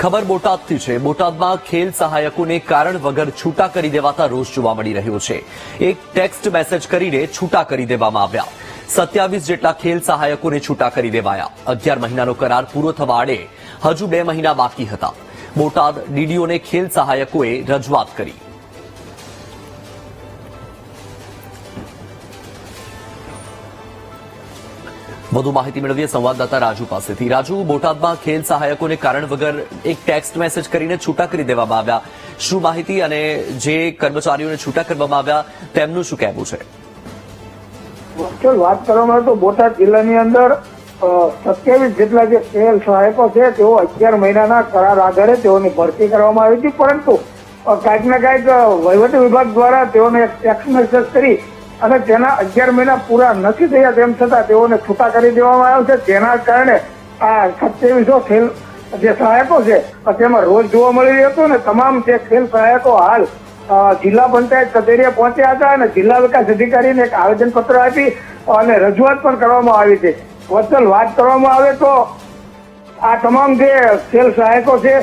ખબર બોટાદથી છે. બોટાદમાં ખેલ સહાયકોને કારણ વગર છૂટા કરી દેવાતા રોષ જોવા મળી રહ્યો છે. એક ટેક્સ્ટ મેસેજ કરીને છૂટા કરી દેવામાં આવ્યા. સત્યાવીસ જેટલા ખેલ સહાયકોને છૂટા કરી દેવાયા. અગિયાર મહિનાનો કરાર પૂરો થવા આડે હજુ બે મહિના બાકી હતા. બોટાદ ડીડીઓને ખેલ સહાયકોએ રજૂઆત કરી. વધુ માહિતી મેળવીએ સંવાદદાતા રાજુ પાસેથી. રાજુ, બોટાદમાં ખેલ સહાયકોને કારણ વગર એક ટેક્સ્ટ મેસેજ કરીને છૂટા કરી દેવામાં આવ્યા. શું માહિતી અને જે કર્મચારીઓને છૂટા કરવામાં આવ્યા, તેમનું શું કહેવું છે? વાત કરવામાં તો બોટાદ જિલ્લાની અંદર સત્યાવીસ જેટલા જે ખેલ સહાયકો છે, તેઓ અગિયાર મહિનાના કરાર આધારે તેઓની ભરતી કરવામાં આવી હતી. પરંતુ કાંઈક ને કાંઈક વહીવટી વિભાગ દ્વારા તેઓને એક ટેક્સ મેસેજ કરી અને તેના અગિયાર મહિના પૂરા નથી થયા તેમ છતાં તેઓને છૂટા કરી દેવામાં આવ્યા છે. જેના કારણે આ સત્યાવીસો ખેલ જે સહાયકો છે તેમાં રોજ જોવા મળી રહ્યો હતો ને તમામ જે ખેલ સહાયકો હાલ જિલ્લા પંચાયત કચેરીએ પહોંચ્યા હતા અને જિલ્લા વિકાસ અધિકારીને એક આવેદન પત્ર આપી અને રજૂઆત પણ કરવામાં આવી છે. વત્સલ વાત કરવામાં આવે તો આ તમામ જે ખેલ સહાયકો છે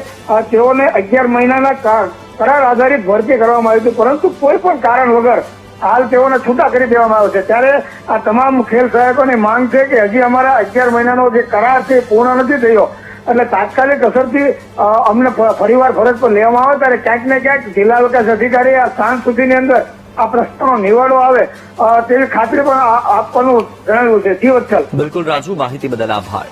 તેઓને અગિયાર મહિનાના કરાર આધારિત ભરતી કરવામાં આવી હતી. પરંતુ કોઈ પણ કારણ વગર હાલ તેઓને છૂટા કરી દેવામાં આવે ત્યારે આ તમામ ખેલ સહાયકોની માંગ છે કે હજી અમારા અગિયાર મહિનાનો જે કરાર છે પૂર્ણ નથી થયો. એટલે તાત્કાલિક અસરથી અમને ફરીવાર ફરજ પર લેવામાં આવે ત્યારે ક્યાંક ને ક્યાંક જિલ્લા વિકાસ અધિકારી આ સાંજ સુધીની અંદર આ પ્રશ્નનો નિવાડો આવે તેવી ખાતરી પણ આપવાનું જણાવ્યું છે. જી બિલકુલ રાજુ, માહિતી બદલ આભાર.